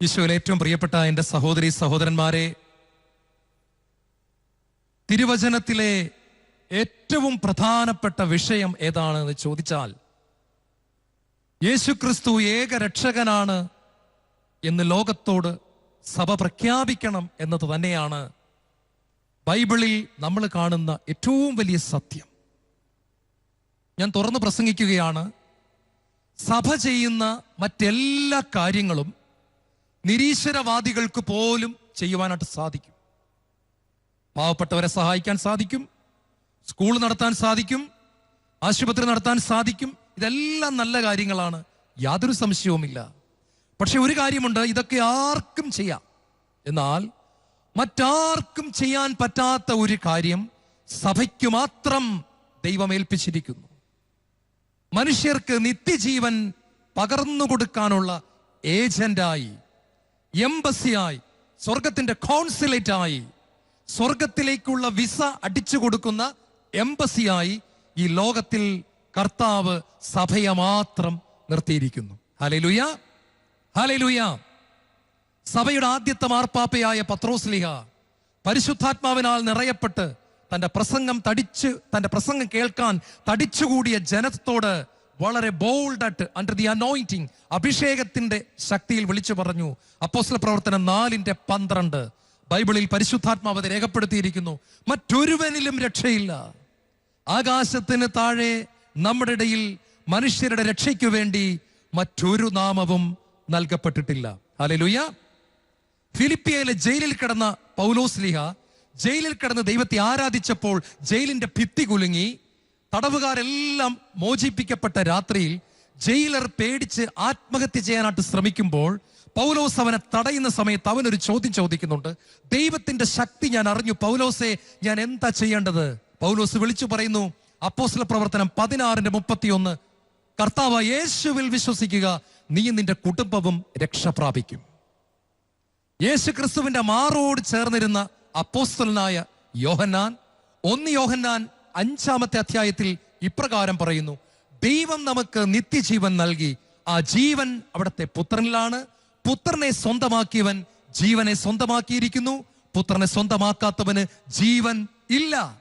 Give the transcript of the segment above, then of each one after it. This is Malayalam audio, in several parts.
ഈശോയിൽ ഏറ്റവും പ്രിയപ്പെട്ട എന്റെ സഹോദരി സഹോദരന്മാരെ തിരുവചനത്തിലെ ഏറ്റവും പ്രധാനപ്പെട്ട വിഷയം ഏതാണെന്ന് ചോദിച്ചാൽ യേശുക്രിസ്തു ഏക രക്ഷകനാണ് എന്ന് ലോകത്തോട് സഭ പ്രഖ്യാപിക്കണം എന്നത് തന്നെയാണ് ബൈബിളിൽ നമ്മൾ കാണുന്ന ഏറ്റവും വലിയ സത്യം. ഞാൻ തുറന്ന് പ്രസംഗിക്കുകയാണ് സഭ ചെയ്യുന്ന മറ്റെല്ലാ കാര്യങ്ങളും നിരീശ്വരവാദികൾക്ക് പോലും ചെയ്യുവാനായിട്ട് സാധിക്കും. പാവപ്പെട്ടവരെ സഹായിക്കാൻ സാധിക്കും. സ്കൂൾ നടത്താൻ സാധിക്കും. ആശുപത്രി നടത്താൻ സാധിക്കും. ഇതെല്ലാം നല്ല കാര്യങ്ങളാണ്. യാതൊരു സംശയവുമില്ല. പക്ഷെ ഒരു കാര്യമുണ്ട്. ഇതൊക്കെ ആർക്കും ചെയ്യാം. എന്നാൽ മറ്റാർക്കും ചെയ്യാൻ പറ്റാത്ത ഒരു കാര്യം സഭയ്ക്ക് മാത്രം ദൈവമേൽപ്പിച്ചിരിക്കുന്നു. മനുഷ്യർക്ക് നിത്യജീവൻ പകർന്നു കൊടുക്കാനുള്ള ഏജന്റായി എംബസിയായി സ്വർഗത്തിന്റെ കോൺസുലേറ്റായി സ്വർഗത്തിലേക്കുള്ള വിസ അടിച്ചു കൊടുക്കുന്ന എംബസിയായി ഈ ലോകത്തിൽ കർത്താവ് സഭയെ മാത്രം നിർത്തിയിരിക്കുന്നു. ഹലലുയ ഹലലുയ സഭയുടെ ആദ്യത്തെ മാർപ്പാപ്പയായ പത്രോസ്ലിഹ പരിശുദ്ധാത്മാവിനാൽ നിറയപ്പെട്ട് തന്റെ പ്രസംഗം തടിച്ച് തന്റെ പ്രസംഗം കേൾക്കാൻ തടിച്ചുകൂടിയ ജനത്തോട് വളരെ ബോൾഡായിട്ട് അണ്ടർ ദി അനോയിന്റിങ് അഭിഷേകത്തിന്റെ ശക്തിയിൽ വിളിച്ചു പറഞ്ഞു. അപ്പോസ്ല പ്രവർത്തനം നാലിന്റെ പന്ത്രണ്ട്. ബൈബിളിൽ പരിശുദ്ധാത്മാവ് രേഖപ്പെടുത്തിയിരിക്കുന്നു. മറ്റൊരുവനിലും രക്ഷയില്ല. ആകാശത്തിന് താഴെ നമ്മുടെ ഇടയിൽ മനുഷ്യരുടെ രക്ഷയ്ക്കു വേണ്ടി മറ്റൊരു നാമവും നൽകപ്പെട്ടിട്ടില്ല. ഹല്ലേലൂയ ഫിലിപ്പിയയിലെ ജയിലിൽ കിടന്ന പൗലോസ്ലിഹ ജയിലിൽ കിടന്ന് ദൈവത്തെ ആരാധിച്ചപ്പോൾ ജയിലിന്റെ ഭിത്തി കുലുങ്ങി. തടവുകാരെല്ലാം മോചിപ്പിക്കപ്പെട്ട രാത്രിയിൽ ജയിലർ പേടിച്ച് ആത്മഹത്യ ചെയ്യാനായിട്ട് ശ്രമിക്കുമ്പോൾ പൗലോസ് അവനെ തടയുന്ന സമയത്ത് അവനൊരു ചോദ്യം ചോദിക്കുന്നുണ്ട്. ദൈവത്തിന്റെ ശക്തി ഞാൻ അറിഞ്ഞു. പൗലോസെ ഞാൻ എന്താ ചെയ്യേണ്ടത്? പൗലോസ് വിളിച്ചു പറയുന്നു അപ്പോസ്ല പ്രവർത്തനം പതിനാറിന്റെ മുപ്പത്തിയൊന്ന്. കർത്താവ് യേശുവിൽ വിശ്വസിക്കുക നീ നിന്റെ കുടുംബവും രക്ഷ പ്രാപിക്കും യേശു ക്രിസ്തുവിന്റെ മാറോട് ചേർന്നിരുന്ന അപ്പോസ്തലനായ യോഹന്നാൻ ഒന്ന് യോഹന്നാൻ അഞ്ചാമത്തെ അധ്യായത്തിൽ ഇപ്രകാരം പറയുന്നു. ദൈവം നമുക്ക് നിത്യജീവൻ നൽകി. ആ ജീവൻ അവിടുത്തെ പുത്രനിലാണ്. പുത്രനെ സ്വന്തമാക്കിയവൻ ജീവനെ സ്വന്തമാക്കിയിരിക്കുന്നു. പുത്രനെ സ്വന്തമാക്കാത്തവന് ജീവൻ ഇല്ല.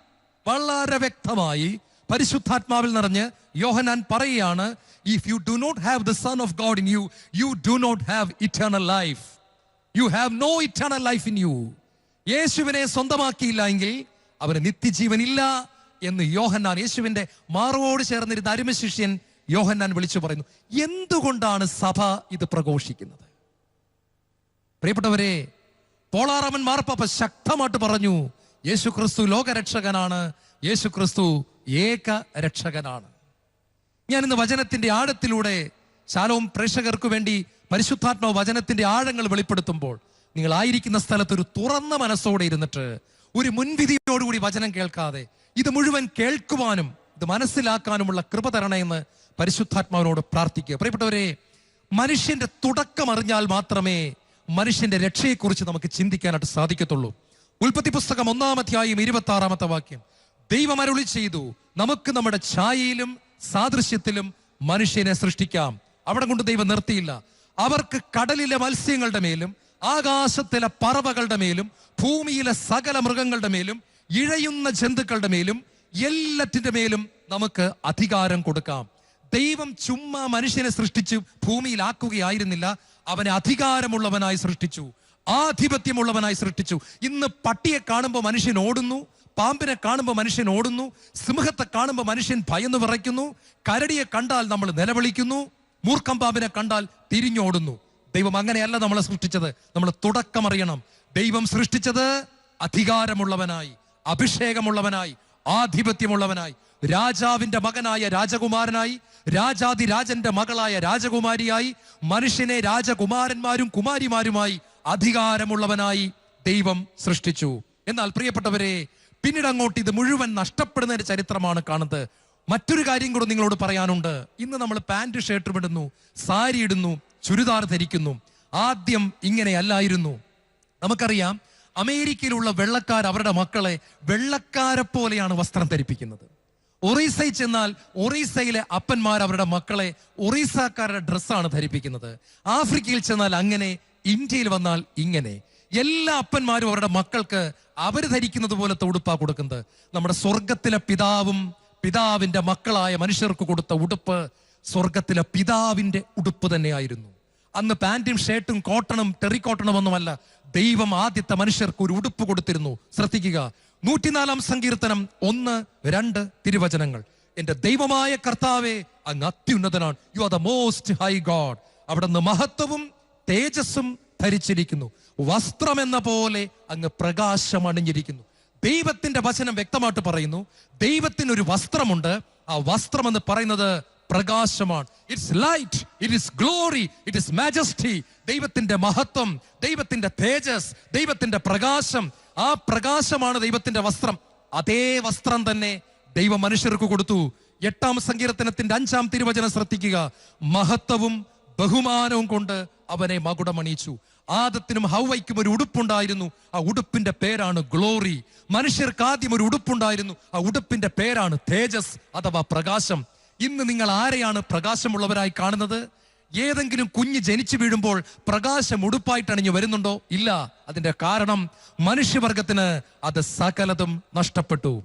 വളരെ വ്യക്തമായി പരിശുദ്ധാത്മാവിൽ നിറഞ്ഞ് യോഹനാൻ പറയുകയാണ് if you do not have the son of God in you you do not have eternal life you have no eternal life in you യേശുവിനെ സ്വന്തമാക്കിയില്ല എങ്കിൽ അവന് നിത്യജീവൻ ഇല്ല. എന്ന് യോഹന്നാൻ യേശുവിന്റെ മാറുവോട് ചേർന്നിരുന്ന അരുമശിഷ്യൻ യോഹന്നാൻ വിളിച്ചു പറയുന്നു എന്തുകൊണ്ടാണ് സഭ ഇത് പ്രഘോഷിക്കുന്നത്? പ്രിയപ്പെട്ടവരെ പോളാറാമൻ മാർപ്പാപ്പ ശക്തമായിട്ട് പറഞ്ഞു യേശു ക്രിസ്തു ലോകരക്ഷകനാണ് യേശു ക്രിസ്തു ഏക രക്ഷകനാണ് ഞാൻ ഇന്ന് വചനത്തിന്റെ ആഴത്തിലൂടെ ശാലവും പ്രേക്ഷകർക്ക് വേണ്ടി പരിശുദ്ധാത്മാവ് വചനത്തിന്റെ ആഴങ്ങൾ വെളിപ്പെടുത്തുമ്പോൾ നിങ്ങൾ ആയിരിക്കുന്ന സ്ഥലത്ത് ഒരു തുറന്ന മനസ്സോടെ ഇരുന്നിട്ട് ഒരു മുൻവിധിയോടുകൂടി വചനം കേൾക്കാതെ ഇത് മുഴുവൻ കേൾക്കുവാനും ഇത് മനസ്സിലാക്കാനുമുള്ള കൃപ തരണമെന്ന് പരിശുദ്ധാത്മാവിനോട് പ്രാർത്ഥിക്കുക. പ്രിയപ്പെട്ടവരെ മനുഷ്യന്റെ തുടക്കം അറിഞ്ഞാൽ മാത്രമേ മനുഷ്യന്റെ രക്ഷയെക്കുറിച്ച് നമുക്ക് ചിന്തിക്കാനായിട്ട് സാധിക്കത്തുള്ളൂ. ഉൽപ്പത്തി പുസ്തകം ഒന്നാം അധ്യായം ഇരുപത്തി ആറാമത്തെ വാക്യം. ദൈവം അരുളി ചെയ്തു നമുക്ക് നമ്മുടെ ഛായയിലും സാദൃശ്യത്തിലും മനുഷ്യനെ സൃഷ്ടിക്കാം. അവിടെ കൊണ്ട് ദൈവം നിർത്തിയില്ല. അവർക്ക് കടലിലെ മത്സ്യങ്ങളുടെ മേലും ആകാശത്തിലെ പറവകളുടെ മേലും ഭൂമിയിലെ സകല മൃഗങ്ങളുടെ മേലും ഇഴയുന്ന ജന്തുക്കളുടെ മേലും എല്ലാറ്റിന്റെ മേലും നമുക്ക് അധികാരം കൊടുക്കാം. ദൈവം ചുമ്മാ മനുഷ്യനെ സൃഷ്ടിച്ച് ഭൂമിയിലാക്കുകയായിരുന്നില്ല. അവനെ അധികാരമുള്ളവനായി സൃഷ്ടിച്ചു. ആധിപത്യമുള്ളവനായി സൃഷ്ടിച്ചു. ഇന്ന് പട്ടിയെ കാണുമ്പോൾ മനുഷ്യൻ ഓടുന്നു പാമ്പിനെ കാണുമ്പോൾ മനുഷ്യൻ ഓടുന്നു സിംഹത്തെ കാണുമ്പോൾ മനുഷ്യൻ ഭയന്നു വിറയ്ക്കുന്നു കരടിയെ കണ്ടാൽ നമ്മൾ നിലവിളിക്കുന്നു മൂർഖം പാമ്പിനെ കണ്ടാൽ തിരിഞ്ഞോടുന്നു. ദൈവം അങ്ങനെയല്ല നമ്മളെ സൃഷ്ടിച്ചത്. നമ്മൾ തുടക്കമറിയണം. ദൈവം സൃഷ്ടിച്ചത് അധികാരമുള്ളവനായി. അഭിഷേകമുള്ളവനായി ആധിപത്യമുള്ളവനായി രാജാവിന്റെ മകനായ രാജകുമാരനായി രാജാതിരാജന്റെ മകളായ രാജകുമാരിയായി മനുഷ്യനെ രാജകുമാരന്മാരും കുമാരിമാരുമായി അധികാരമുള്ളവനായി ദൈവം സൃഷ്ടിച്ചു. എന്നാൽ പ്രിയപ്പെട്ടവരെ പിന്നീട് അങ്ങോട്ട് ഇത് മുഴുവൻ നഷ്ടപ്പെടുന്നതിന്റെ ചരിത്രമാണ് കാണുന്നത്. മറ്റൊരു കാര്യം കൂടെ നിങ്ങളോട് പറയാനുണ്ട്. ഇന്ന് നമ്മൾ പാന്റ് ഷർട്ട് ഇടുന്നു സാരി ഇടുന്നു ചുരിദാർ ധരിക്കുന്നു. ആദ്യം ഇങ്ങനെയല്ലായിരുന്നു. നമുക്കറിയാം അമേരിക്കയിലുള്ള വെള്ളക്കാർ അവരുടെ മക്കളെ വെള്ളക്കാരെ പോലെയാണ് വസ്ത്രം ധരിപ്പിക്കുന്നത്. ഒറീസയിൽ ചെന്നാൽ ഒറീസയിലെ അപ്പന്മാർ അവരുടെ മക്കളെ ഒറീസക്കാരുടെ ഡ്രസ്സാണ് ധരിപ്പിക്കുന്നത്. ആഫ്രിക്കയിൽ ചെന്നാൽ അങ്ങനെ ഇന്ത്യയിൽ വന്നാൽ ഇങ്ങനെ. എല്ലാ അപ്പന്മാരും അവരുടെ മക്കൾക്ക് അവർ ധരിക്കുന്നത് പോലത്തെ ഉടുപ്പാണ് കൊടുക്കുന്നത്. നമ്മുടെ സ്വർഗത്തിലെ പിതാവും പിതാവിന്റെ മക്കളായ മനുഷ്യർക്ക് കൊടുത്ത ഉടുപ്പ് സ്വർഗത്തിലെ പിതാവിന്റെ ഉടുപ്പ് തന്നെയായിരുന്നു. അന്ന് പാന്റും ഷർട്ടും കോട്ടണും ടെറിക്കോട്ടണും ഒന്നുമല്ല ദൈവം ആദ്യത്തെ മനുഷ്യർക്ക് ഒരു ഉടുപ്പ് കൊടുത്തിരുന്നു. ശ്രദ്ധിക്കുക. നൂറ്റിനാലാം സങ്കീർത്തനം ഒന്ന് രണ്ട് തിരുവചനങ്ങൾ. എന്റെ ദൈവമായ കർത്താവെ അങ്ങ് അത്യുന്നതനാണ്. You are the most high God അവിടെ നിന്ന് മഹത്വവും തേജസ്സും ധരിച്ചിരിക്കുന്നു. വസ്ത്രം എന്ന പോലെ അങ്ങ് പ്രകാശം അണിഞ്ഞിരിക്കുന്നു ദൈവത്തിന്റെ വചനം വ്യക്തമായിട്ട് പറയുന്നു. ദൈവത്തിന് ഒരു വസ്ത്രമുണ്ട്. ആ വസ്ത്രം എന്ന് പറയുന്നത് പ്രകാശമാണ്. It's light it is glory it is majesty ദൈവത്തിന്റെ മഹത്വം ദൈവത്തിന്റെ തേജസ് ദൈവത്തിന്റെ പ്രകാശം. ആ പ്രകാശമാണ് ദൈവത്തിന്റെ വസ്ത്രം. അതേ വസ്ത്രം തന്നെ ദൈവം മനുഷ്യർക്ക് കൊടുത്തു. എട്ടാം സങ്കീർത്തനത്തിന്റെ അഞ്ചാം തിരുവചനം ശ്രദ്ധിക്കുക. മഹത്വവും ബഹുമാനവും കൊണ്ട് അവനെ മകുടമണിയിച്ചു. ആദത്തിനും ഹൗവയ്ക്കും ഒരു ഉടുപ്പുണ്ടായിരുന്നു. ആ ഉടുപ്പിന്റെ പേരാണ് ഗ്ലോറി മനുഷ്യർക്ക് ആദ്യം ഒരു ഉടുപ്പുണ്ടായിരുന്നു. ആ ഉടുപ്പിന്റെ പേരാണ് തേജസ് അഥവാ പ്രകാശം. ഇന്ന് നിങ്ങൾ ആരെയാണ് പ്രകാശമുള്ളവരായി കാണുന്നത്? ഏതെങ്കിലും കുഞ്ഞ് ജനിച്ചു വീഴുമ്പോൾ പ്രകാശം ഉടുപ്പായിട്ട് അണിഞ്ഞു വരുന്നുണ്ടോ? ഇല്ല. അതിന്റെ കാരണം മനുഷ്യവർഗത്തിന് അത് സകലതും നഷ്ടപ്പെട്ടു.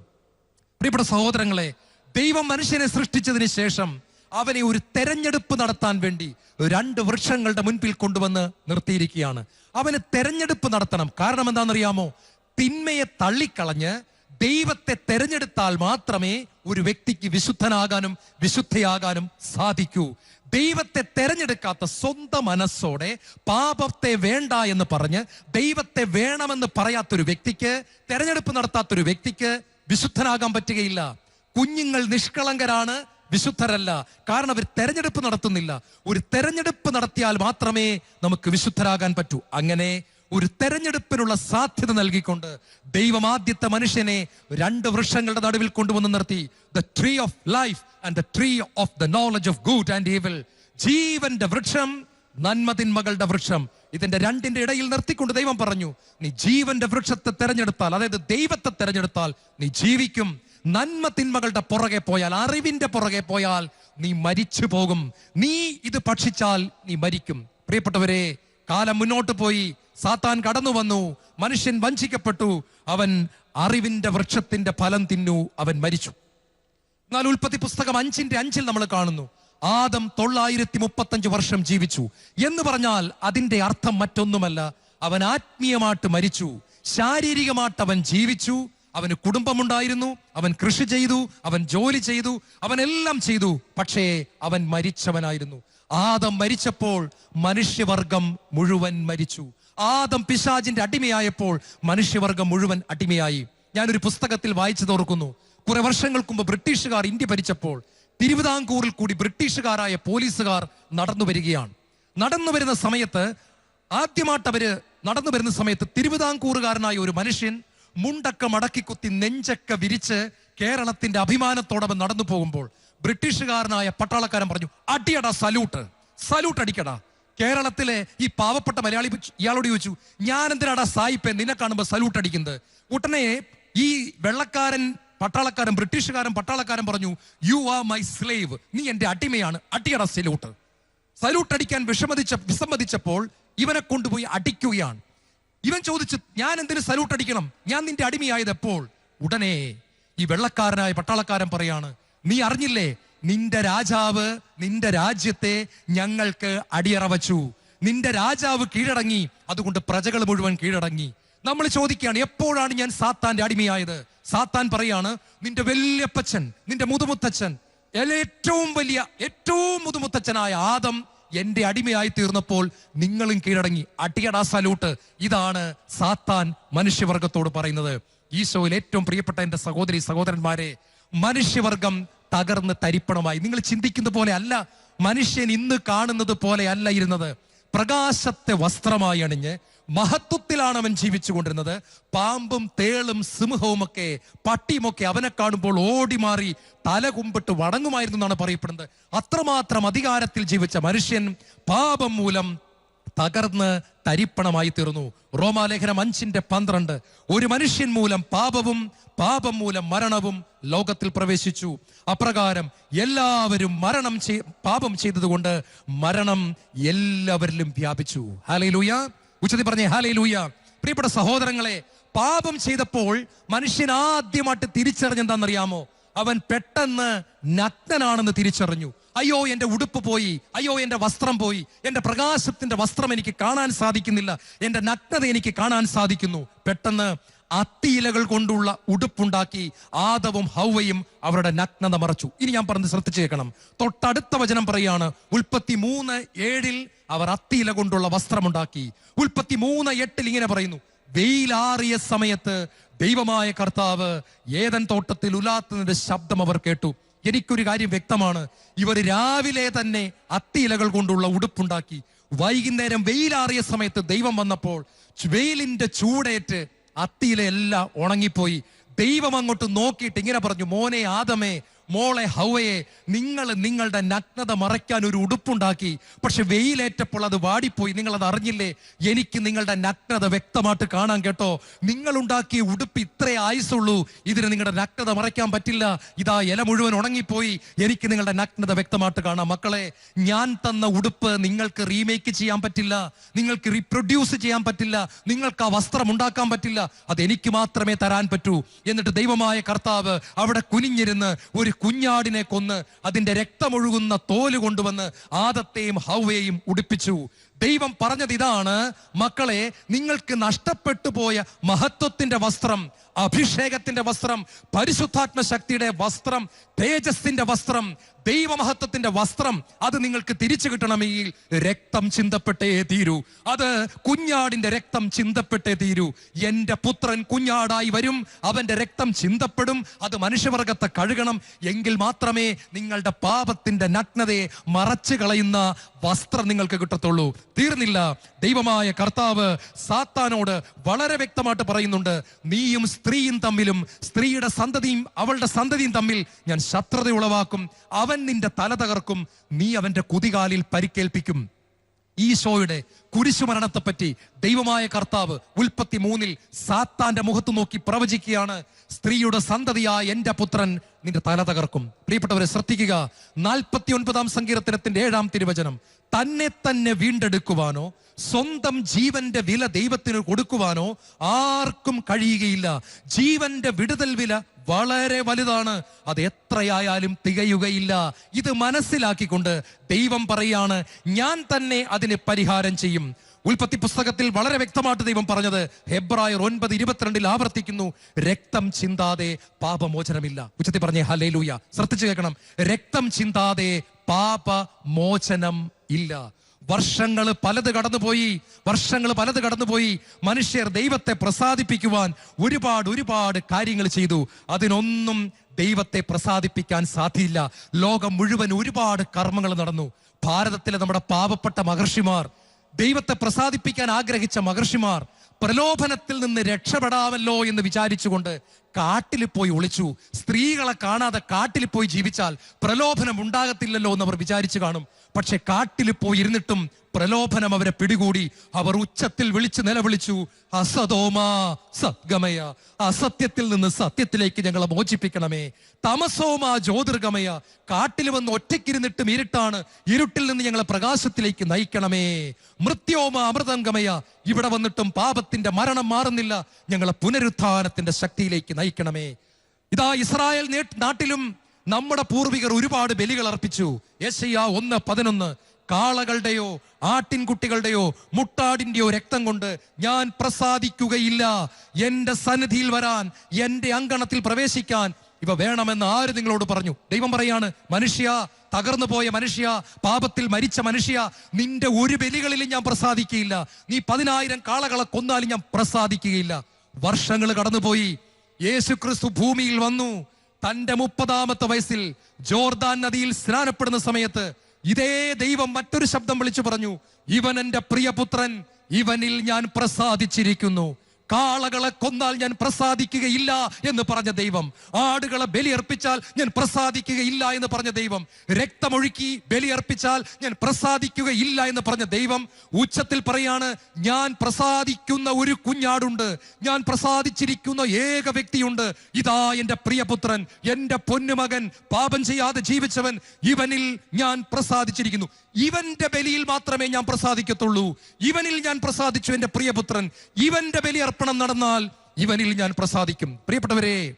പ്രിയപ്പെട്ട സഹോദരങ്ങളെ ദൈവം മനുഷ്യനെ സൃഷ്ടിച്ചതിന് ശേഷം അവനെ ഒരു തെരഞ്ഞെടുപ്പ് നടത്താൻ വേണ്ടി രണ്ട് വൃക്ഷങ്ങളുടെ മുൻപിൽ കൊണ്ടുവന്ന് നിർത്തിയിരിക്കുകയാണ്. അവന് തെരഞ്ഞെടുപ്പ് നടത്തണം. കാരണം എന്താണെന്നറിയാമോ? തിന്മയെ തള്ളിക്കളഞ്ഞ് ദൈവത്തെ തെരഞ്ഞെടുത്താൽ മാത്രമേ ഒരു വ്യക്തിക്ക് വിശുദ്ധനാകാനും വിശുദ്ധയാകാനും സാധിക്കൂ. ദൈവത്തെ തെരഞ്ഞെടുക്കാത്ത സ്വന്തം മനസ്സോടെ പാപത്തെ വേണ്ട എന്ന് പറഞ്ഞ് ദൈവത്തെ വേണമെന്ന് പറയാത്തൊരു വ്യക്തിക്ക് തെരഞ്ഞെടുപ്പ് നടത്താത്തൊരു വ്യക്തിക്ക് വിശുദ്ധനാകാൻ പറ്റുകയില്ല. കുഞ്ഞുങ്ങൾ നിഷ്കളങ്കരാണ് വിശുദ്ധരല്ല. കാരണം അവർ തെരഞ്ഞെടുപ്പ് നടത്തുന്നില്ല. ഒരു തെരഞ്ഞെടുപ്പ് നടത്തിയാൽ മാത്രമേ നമുക്ക് വിശുദ്ധരാകാൻ പറ്റൂ. അങ്ങനെ ഒരു തെരഞ്ഞെടുപ്പിനുള്ള സാധ്യത നൽകിക്കൊണ്ട് ദൈവം ആദ്യത്തെ മനുഷ്യനെ രണ്ട് വൃക്ഷങ്ങളുടെ നടുവിൽ കൊണ്ടുവന്ന് നിർത്തി. The tree of life and the tree of the knowledge of good and evil ജീവന്റെ വൃക്ഷം നന്മതിന്മകളുടെ വൃക്ഷം. ഇതിന്റെ രണ്ടിന്റെ ഇടയിൽ നിർത്തിക്കൊണ്ട് ദൈവം പറഞ്ഞു നീ ജീവന്റെ വൃക്ഷത്തെ തെരഞ്ഞെടുത്താൽ അതായത് ദൈവത്തെ തെരഞ്ഞെടുത്താൽ നീ ജീവിക്കും. നന്മ തിന്മകളുടെ പുറകെ പോയാൽ അറിവിന്റെ പുറകെ പോയാൽ നീ മരിച്ചു പോകും. നീ ഇത് ഭക്ഷിച്ചാൽ നീ മരിക്കും. പ്രിയപ്പെട്ടവരെ കാലം മുന്നോട്ട് പോയി. സാത്താൻ കടന്നു വന്നു. മനുഷ്യൻ വഞ്ചിക്കപ്പെട്ടു. അവൻ അറിവിന്റെ വൃക്ഷത്തിന്റെ ഫലം തിന്നു. അവൻ മരിച്ചു. എന്നാൽ ഉൽപ്പത്തി പുസ്തകം അഞ്ചിന്റെ അഞ്ചിൽ നമ്മൾ കാണുന്നു. ആദം തൊള്ളായിരത്തി മുപ്പത്തഞ്ച് വർഷം ജീവിച്ചു. എന്ന് പറഞ്ഞാൽ അതിന്റെ അർത്ഥം മറ്റൊന്നുമല്ല. അവൻ ആത്മീയമായിട്ട് മരിച്ചു. ശാരീരികമായിട്ട് അവൻ ജീവിച്ചു. അവന് കുടുംബമുണ്ടായിരുന്നു. അവൻ കൃഷി ചെയ്തു. അവൻ ജോലി ചെയ്തു. അവൻ എല്ലാം ചെയ്തു. പക്ഷേ അവൻ മരിച്ചവനായിരുന്നു. ആദം മരിച്ചപ്പോൾ മനുഷ്യവർഗം മുഴുവൻ മരിച്ചു. ആദം പിശാജിന്റെ അടിമയായപ്പോൾ മനുഷ്യവർഗം മുഴുവൻ അടിമയായി. ഞാനൊരു പുസ്തകത്തിൽ വായിച്ചു തോർക്കുന്നു. കുറെ വർഷങ്ങൾക്ക് മുമ്പ് ബ്രിട്ടീഷുകാർ ഇന്ത്യ ഭരിച്ചപ്പോൾ തിരുവിതാംകൂറിൽ കൂടി ബ്രിട്ടീഷുകാരായ പോലീസുകാർ നടന്നു വരികയാണ്. നടന്നു വരുന്ന സമയത്ത് ആദ്യമായിട്ട് അവർ നടന്നു വരുന്ന സമയത്ത് തിരുവിതാംകൂറുകാരനായ ഒരു മനുഷ്യൻ മുണ്ടക്ക മടക്കിക്കുത്തി നെഞ്ചക്ക വിരിച്ച് കേരളത്തിന്റെ അഭിമാനത്തോടൊപ്പം നടന്നു പോകുമ്പോൾ ബ്രിട്ടീഷുകാരനായ പട്ടാളക്കാരൻ പറഞ്ഞു അടിയടാ സല്യൂട്ട്. സല്യൂട്ട് അടിക്കടാ. കേരളത്തിലെ ഈ പാവപ്പെട്ട മലയാളി ഇയാളോട് ചോദിച്ചു ഞാൻ എന്തിനാടാ സായിപ്പെ നിന്നെ കാണുമ്പോൾ സല്യൂട്ട് അടിക്കുന്നത്? ഉടനെ ഈ വെള്ളക്കാരൻ പട്ടാളക്കാരൻ ബ്രിട്ടീഷുകാരൻ പട്ടാളക്കാരൻ പറഞ്ഞു യു ആർ മൈ സ്ലേവ് നീ എന്റെ അടിമയാണ്. അടിയട സല്യൂട്ട് സല്യൂട്ട് അടിക്കാൻ വിഷമതിച്ച വിസമ്മതിച്ചപ്പോൾ ഇവനെ കൊണ്ടുപോയി അടിക്കുകയാണ്. ഇവൻ ചോദിച്ചു ഞാൻ എന്തിനു സല്യൂട്ട് അടിക്കണം? ഞാൻ നിന്റെ അടിമയായത് എപ്പോൾ ഉടനെ ഈ വെള്ളക്കാരനായ പട്ടാളക്കാരൻ പറയാണ് നീ അറിഞ്ഞില്ലേ? നിന്റെ രാജാവ് നിന്റെ രാജ്യത്തെ ഞങ്ങൾക്ക് അടിയറ വച്ചു നിന്റെ രാജാവ് കീഴടങ്ങി അതുകൊണ്ട് പ്രജകൾ മുഴുവൻ കീഴടങ്ങി. നമ്മൾ ചോദിക്കുകയാണ് എപ്പോഴാണ് ഞാൻ സാത്താന്റെ അടിമയായത്? സാത്താൻ പറയാണ് നിന്റെ വല്യപ്പച്ചൻ നിന്റെ മുതുമുത്തച്ഛൻ ഏറ്റവും വലിയ ഏറ്റവും മുതുമുത്തച്ഛനായ ആദം എന്റെ അടിമയായി തീർന്നപ്പോൾ നിങ്ങളും കീഴടങ്ങി. അടിയടാ സലൂട്ട് ഇതാണ് സാത്താൻ മനുഷ്യവർഗത്തോട് പറയുന്നത്. ഈശോയിൽ ഏറ്റവും പ്രിയപ്പെട്ട എന്റെ സഹോദരി സഹോദരന്മാരെ മനുഷ്യവർഗം തകർന്ന് തരിപ്പണമായി. നിങ്ങൾ ചിന്തിക്കുന്ന പോലെ അല്ല. മനുഷ്യൻ ഇന്ന് കാണുന്നത് പോലെ അല്ല ഇരുന്നത്. പ്രകാശത്തെ വസ്ത്രമായി അണിഞ്ഞ് മഹത്വത്തിലാണ് അവൻ ജീവിച്ചുകൊണ്ടിരുന്നത് പാമ്പും തേളും സിംഹവും ഒക്കെ പട്ടിയുമൊക്കെ അവനെ കാണുമ്പോൾ ഓടി മാറി തല കുമ്പിട്ട് വണങ്ങുമായിരുന്നു എന്നാണ് പറയപ്പെടുന്നത്. അത്രമാത്രം അധികാരത്തിൽ ജീവിച്ച മനുഷ്യൻ പാപം മൂലം തകർന്ന് തരിപ്പണമായി തീർന്നു. റോമാലേഖനം അഞ്ചിന്റെ പന്ത്രണ്ട്. ഒരു മനുഷ്യൻ മൂലം പാപവും പാപം മൂലം മരണവും ലോകത്തിൽ പ്രവേശിച്ചു. അപ്രകാരം എല്ലാവരും മരണം പാപം ചെയ്തതുകൊണ്ട് മരണം എല്ലാവരിലും വ്യാപിച്ചു. ഹാലേ ലൂയ ഉച്ചതി പറഞ്ഞേ ഹാലേ ലൂയ പ്രിയപ്പെട്ട സഹോദരങ്ങളെ പാപം ചെയ്തപ്പോൾ മനുഷ്യൻ ആദ്യമായിട്ട് തിരിച്ചറിഞ്ഞെന്താണെന്നറിയാമോ? അവൻ പെട്ടെന്ന് നഗ്നനാണെന്ന് തിരിച്ചറിഞ്ഞു. അയ്യോ എന്റെ ഉടുപ്പ് പോയി. അയ്യോ എന്റെ വസ്ത്രം പോയി. എന്റെ പ്രകാശത്തിന്റെ വസ്ത്രം എനിക്ക് കാണാൻ സാധിക്കുന്നില്ല. എന്റെ നഗ്നത എനിക്ക് കാണാൻ സാധിക്കുന്നു. പെട്ടെന്ന് അത്തിയിലകൾ കൊണ്ടുള്ള ഉടുപ്പുണ്ടാക്കി ആദവും ഹൗവയും അവരുടെ നഗ്നത മറച്ചു. ഇനി ഞാൻ പറഞ്ഞ് ശ്രദ്ധിച്ചേക്കണം. തൊട്ടടുത്ത വചനം പറയാണ് ഉൽപ്പത്തി മൂന്ന് ഏഴിൽ അവർ അത്തിയില കൊണ്ടുള്ള വസ്ത്രമുണ്ടാക്കി. ഉൽപ്പത്തി മൂന്ന് എട്ടിൽ ഇങ്ങനെ പറയുന്നു വെയിലാറിയ സമയത്ത് ദൈവമായ കർത്താവ് ഏതൻ തോട്ടത്തിൽ ഉലാത്തുന്നതിന്റെ ശബ്ദം അവർ കേട്ടു. എനിക്കൊരു കാര്യം വ്യക്തമാണ്. ഇവർ രാവിലെ തന്നെ അത്തിയിലകൾ കൊണ്ടുള്ള ഉടുപ്പുണ്ടാക്കി. വൈകുന്നേരം വെയിലാറിയ സമയത്ത് ദൈവം വന്നപ്പോൾ വെയിലിന്റെ ചൂടേറ്റ് അത്തിയിലെല്ലാം ഉണങ്ങിപ്പോയി. ദൈവം അങ്ങോട്ട് നോക്കിയിട്ട് ഇങ്ങനെ പറഞ്ഞു മോനെ ആദമേ മോളെ ഹൗവയെ നിങ്ങൾ നിങ്ങളുടെ നഗ്നത മറയ്ക്കാൻ ഒരു ഉടുപ്പുണ്ടാക്കി. പക്ഷെ വെയിലേറ്റപ്പോൾ അത് വാടിപ്പോയി. നിങ്ങൾ അത് അറിഞ്ഞില്ലേ? എനിക്ക് നിങ്ങളുടെ നഗ്നത വ്യക്തമായിട്ട് കാണാൻ കേട്ടോ. നിങ്ങൾ ഉണ്ടാക്കിയ ഉടുപ്പ് ഇത്രേ ആയുസുള്ളൂ ഇതിന് നിങ്ങളുടെ നഗ്നത മറയ്ക്കാൻ പറ്റില്ല. ഇതാ ഇല മുഴുവൻ ഉണങ്ങിപ്പോയി. എനിക്ക് നിങ്ങളുടെ നഗ്നത വ്യക്തമായിട്ട് കാണാം. മക്കളെ ഞാൻ തന്ന ഉടുപ്പ് നിങ്ങൾക്ക് റീമേക്ക് ചെയ്യാൻ പറ്റില്ല. നിങ്ങൾക്ക് റീപ്രൊഡ്യൂസ് ചെയ്യാൻ പറ്റില്ല. നിങ്ങൾക്ക് ആ വസ്ത്രം ഉണ്ടാക്കാൻ പറ്റില്ല. അത് എനിക്ക് മാത്രമേ തരാൻ പറ്റൂ. എന്നിട്ട് ദൈവമായ കർത്താവ് അവിടെ കുനിഞ്ഞിരുന്ന് ഒരു കുഞ്ഞാടിനെ കൊന്ന് അതിന്റെ രക്തമൊഴുകുന്ന തോൽ കൊണ്ടുവന്ന് ആദത്തെയും ഹൗവയെയും ഉടുപ്പിച്ചു. ദൈവം പറഞ്ഞത് ഇതാണ് മക്കളെ നിങ്ങൾക്ക് നഷ്ടപ്പെട്ടു പോയ മഹത്വത്തിന്റെ വസ്ത്രം അഭിഷേകത്തിന്റെ വസ്ത്രം പരിശുദ്ധാത്മ ശക്തിയുടെ വസ്ത്രം തേജസ്സിന്റെ വസ്ത്രം ദൈവമഹത്വത്തിന്റെ വസ്ത്രം അത് നിങ്ങൾക്ക് തിരിച്ചു കിട്ടണമെങ്കിൽ രക്തം ചിന്തപ്പെട്ടേ തീരൂ. അത് കുഞ്ഞാടിന്റെ രക്തം ചിന്തപ്പെട്ടേ തീരൂ. എന്റെ പുത്രൻ കുഞ്ഞാടായി വരും അവന്റെ രക്തം ചിന്തപ്പെടും അത് മനുഷ്യവർഗത്തെ കഴുകണം. എങ്കിൽ മാത്രമേ നിങ്ങളുടെ പാപത്തിന്റെ നഗ്നതയെ മറച്ചു കളയുന്ന വസ്ത്രം നിങ്ങൾക്ക് കിട്ടത്തുള്ളൂ. തീർന്നില്ല. ദൈവമായ കർത്താവ് സാത്താനോട് വളരെ വ്യക്തമായിട്ട് പറയുന്നുണ്ട്. നീയും സ്ത്രീയും തമ്മിലും സ്ത്രീയുടെ സന്തതിയും അവളുടെ സന്തതിയും തമ്മിൽ ഞാൻ ശത്രുത ഉളവാക്കും. അവൻ നിന്റെ തല തകർക്കും. നീ അവന്റെ കുതികാലിൽ പരിക്കേൽപ്പിക്കും. ഈശോയുടെ കുരിശുമരണത്തെപ്പറ്റി ദൈവമായ കർത്താവ് ഉൽപ്പത്തി മൂന്നിൽ സാത്താന്റെ മുഖത്ത് നോക്കി പ്രവചിക്കുകയാണ്. സ്ത്രീയുടെ സന്തതിയായ എന്റെ പുത്രൻ നിന്റെ തല തകർക്കും. പ്രിയപ്പെട്ടവരെ ശ്രദ്ധിക്കുക. നാൽപ്പത്തി ഒൻപതാം സങ്കീർത്തനത്തിന്റെ ഏഴാം തിരുവചനം. തന്നെ തന്നെ വീണ്ടെടുക്കുവാനോ സ്വന്തം ജീവന്റെ വില ദൈവത്തിന് കൊടുക്കുവാനോ ആർക്കും കഴിയുകയില്ല. ജീവന്റെ വിടുതൽ വില വളരെ വലുതാണ്. അത് എത്രയായാലും തികയുകയില്ല. ഇത് മനസ്സിലാക്കിക്കൊണ്ട് ദൈവം പറയാണ് ഞാൻ തന്നെ അതിന് പരിഹാരം ചെയ്യും. ഉൽപ്പത്തി പുസ്തകത്തിൽ വളരെ വ്യക്തമായിട്ട് ദൈവം പറഞ്ഞത് ഹെബ്രായർ ഒൻപത് ഇരുപത്തിരണ്ടിൽ ആവർത്തിക്കുന്നു രക്തം ചിന്താതെ പാപമോചനമില്ല. ഉച്ചത്തി പറഞ്ഞേ ഹലേലൂയ ശ്രദ്ധിച്ചു കേൾക്കണം. രക്തം ചിന്താതെ പാപമോചനം ഇല്ല. വർഷങ്ങൾ പലത് കടന്നുപോയി വർഷങ്ങൾ പലത് കടന്നുപോയി. മനുഷ്യർ ദൈവത്തെ പ്രസാദിപ്പിക്കുവാൻ ഒരുപാട് ഒരുപാട് കാര്യങ്ങൾ ചെയ്തു. അതിനൊന്നും ദൈവത്തെ പ്രസാദിപ്പിക്കാൻ സാധ്യയില്ല. ലോകം മുഴുവൻ ഒരുപാട് കർമ്മങ്ങൾ നടന്നു. ഭാരതത്തിലെ നമ്മുടെ പാവപ്പെട്ട മഹർഷിമാർ ദൈവത്തെ പ്രസാദിപ്പിക്കാൻ ആഗ്രഹിച്ച മഹർഷിമാർ പ്രലോഭനത്തിൽ നിന്ന് രക്ഷപ്പെടാമല്ലോ എന്ന് വിചാരിച്ചുകൊണ്ട് കാട്ടിൽ പോയി ഒളിച്ചു. സ്ത്രീകളെ കാണാതെ കാട്ടിൽ പോയി ജീവിച്ചാൽ പ്രലോഭനം ഉണ്ടാകത്തില്ലല്ലോ എന്ന് അവർ വിചാരിച്ചു കാണും. പക്ഷെ കാട്ടിൽ പോയി ഇരുന്നിട്ടും പ്രലോഭനം അവരെ പിടികൂടി. അവർ ഉച്ചത്തിൽ വിളിച്ച് നിലവിളിച്ചു അസതോമാ സദ്ഗമയ അസത്യത്തിൽ നിന്ന് സത്യത്തിലേക്ക് ഞങ്ങളെ മോചിപ്പിക്കണമേ. തമസോമാ ജ്യോതിർഗമയ കാട്ടിൽ വന്ന് ഒറ്റയ്ക്കിരുന്നിട്ടും ഇരുട്ടാണ്. ഇരുട്ടിൽ നിന്ന് ഞങ്ങളെ പ്രകാശത്തിലേക്ക് നയിക്കണമേ. മൃത്യോമ അമൃതംഗമയ ഇവിടെ വന്നിട്ടും പാപത്തിന്റെ മരണം മാറുന്നില്ല. ഞങ്ങളെ പുനരുത്ഥാനത്തിന്റെ ശക്തിയിലേക്ക് നയിക്കണമേ. ഇതാ ഇസ്രായേൽ നാട്ടിലും നമ്മുടെ പൂർവികർ ഒരുപാട് ബലികൾ അർപ്പിച്ചു. യെശയ്യ ഒന്ന് പതിനൊന്ന്. കാളകളുടെയോ ആട്ടിൻകുട്ടികളുടെയോ മുട്ടാടിന്റെയോ രക്തം കൊണ്ട് ഞാൻ പ്രസാദിക്കുകയില്ല. എന്റെ സന്നിധിയിൽ വരാൻ എന്റെ അങ്കണത്തിൽ പ്രവേശിക്കാൻ ഇവ വേണമെന്ന് ആര് നിങ്ങളോട് പറഞ്ഞു? ദൈവം പറയാണ് മനുഷ്യ തകർന്നു പോയ മനുഷ്യ പാപത്തിൽ മരിച്ച മനുഷ്യ നിന്റെ ഒരു ബലികളിലും ഞാൻ പ്രസാദിക്കുകയില്ല. നീ പതിനായിരം കാളകളെ കൊന്നാലും ഞാൻ പ്രസാദിക്കുകയില്ല. വർഷങ്ങൾ കടന്നുപോയി. യേശു ക്രിസ്തു ഭൂമിയിൽ വന്നു. തന്റെ മുപ്പതാമത്തെ വയസ്സിൽ ജോർദാൻ നദിയിൽ സ്നാനപ്പെടുന്ന സമയത്ത് ഇതേ ദൈവം മറ്റൊരു ശബ്ദം വിളിച്ചു പറഞ്ഞു ഇവൻ എന്റെ പ്രിയപുത്രൻ ഇവനിൽ ഞാൻ പ്രസാദിച്ചിരിക്കുന്നു. കാളകളെ കൊന്നാൽ ഞാൻ പ്രസാദിക്കുകയില്ല എന്ന് പറഞ്ഞ ദൈവം. ആടുകളെ ബലിയർപ്പിച്ചാൽ ഞാൻ പ്രസാദിക്കുകയില്ല എന്ന് പറഞ്ഞ ദൈവം. രക്തമൊഴുക്കി ബലിയർപ്പിച്ചാൽ ഞാൻ പ്രസാദിക്കുകയില്ല എന്ന് പറഞ്ഞ ദൈവം. ഉച്ചത്തിൽ പറയാണ് ഞാൻ പ്രസാദിക്കുന്ന ഒരു കുഞ്ഞാടുണ്ട്. ഞാൻ പ്രസാദിച്ചിരിക്കുന്ന ഏക വ്യക്തിയുണ്ട്. ഇതാ എന്റെ പ്രിയപുത്രൻ എന്റെ പൊന്നുമകൻ. പാപം ചെയ്യാതെ ജീവിച്ചവൻ ഇവനിൽ ഞാൻ പ്രസാദിച്ചിരിക്കുന്നു. ഇവന്റെ ബലിയിൽ മാത്രമേ ഞാൻ പ്രസാദിക്കത്തുള്ളൂ. ഇവനിൽ ഞാൻ പ്രസാദിച്ചു എന്റെ പ്രിയപുത്രൻ. ഇവന്റെ ബലി അർപ്പണം നടന്നാൽ ഇവനിൽ ഞാൻ പ്രസാദിക്കും. പ്രിയപ്പെട്ടവരെ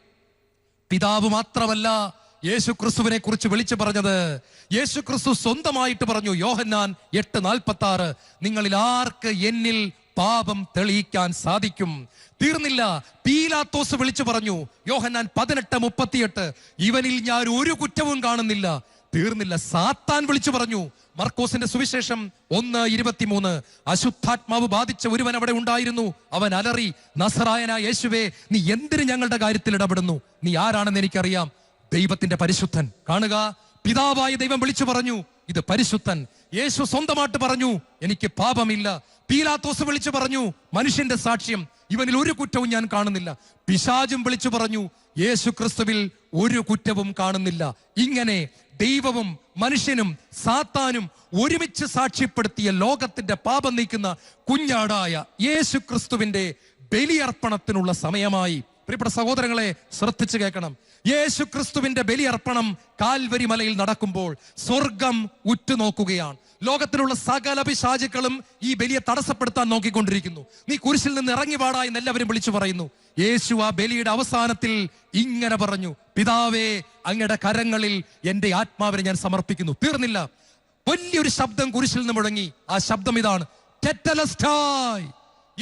പിതാവ് മാത്രമല്ല യേശു ക്രിസ്തുവിനെ കുറിച്ച് വിളിച്ചു പറഞ്ഞത്. യേശു ക്രിസ്തു സ്വന്തമായിട്ട് പറഞ്ഞു യോഹന്നാൻ എട്ട് നാൽപ്പത്തി ആറ് നിങ്ങളിൽ ആർക്ക് എന്നിൽ പാപം തെളിയിക്കാൻ സാധിക്കും? തീർന്നില്ല. പീലാത്തോസ് വിളിച്ചു പറഞ്ഞു യോഹന്നാൻ പതിനെട്ട് മുപ്പത്തിയെട്ട് ഇവനിൽ ഞാൻ ഒരു കുറ്റവും കാണുന്നില്ല. തീർന്നില്ല. സാത്താൻ വിളിച്ചു പറഞ്ഞു മർക്കോസിന്റെ സുവിശേഷം ഒന്ന് ഇരുപത്തിമൂന്ന്. അശുദ്ധാത്മാവ് ബാധിച്ച ഒരുവൻ അവിടെ ഉണ്ടായിരുന്നു. അവൻ അലറി നസറായന യേശുവേ നീ എന്തിന് ഞങ്ങളുടെ കാര്യത്തിൽ ഇടപെടുന്നു? നീ ആരാണെന്ന് എനിക്കറിയാം. ദൈവത്തിന്റെ പരിശുദ്ധൻ. കാണുക പിതാവായ ദൈവം വിളിച്ചു പറഞ്ഞു ഇത് പരിശുദ്ധൻ. യേശു സ്വന്തമായിട്ട് പറഞ്ഞു എനിക്ക് പാപമില്ല. പീലാത്തോസ് വിളിച്ചു പറഞ്ഞു മനുഷ്യന്റെ സാക്ഷ്യം ഇവനിൽ ഒരു കുറ്റവും ഞാൻ കാണുന്നില്ല. പിശാചും വിളിച്ചു പറഞ്ഞു യേശു ക്രിസ്തുവിൽ ഒരു കുറ്റവും കാണുന്നില്ല. ഇങ്ങനെ ദൈവവും മനുഷ്യനും സാത്താനും ഒരുമിച്ച് സാക്ഷ്യപ്പെടുത്തിയ ലോകത്തിന്റെ പാപം നീക്കുന്ന കുഞ്ഞാടായ യേശു ക്രിസ്തുവിന്റെ ബലിയർപ്പണത്തിനുള്ള സമയമായി. പ്രിയപ്പെട്ട സഹോദരങ്ങളെ ശ്രദ്ധിച്ചു കേൾക്കണം. യേശു ക്രിസ്തുവിന്റെ ബലിയർപ്പണം കാൽവരി മലയിൽ നടക്കുമ്പോൾ സ്വർഗം ഉറ്റുനോക്കുകയാണ്. ലോകത്തിലുള്ള സകല പിശാചുക്കളും ഈ ബലിയെ തടസ്സപ്പെടുത്താൻ നോക്കിക്കൊണ്ടിരിക്കുന്നു. നീ കുരിശിൽ നിന്ന് ഇറങ്ങി പാടാ എന്ന് എല്ലാവരും വിളിച്ചു പറയുന്നു. യേശു ആ ബലിയുടെ അവസാനത്തിൽ ഇങ്ങനെ പറഞ്ഞു പിതാവേ അങ്ങയുടെ കരങ്ങളിൽ എന്റെ ആത്മാവിനെ ഞാൻ സമർപ്പിക്കുന്നു. തീർന്നില്ല. വലിയൊരു ശബ്ദം കുരിശിൽ നിന്ന് മുഴങ്ങി. ആ ശബ്ദം ഇതാണ്.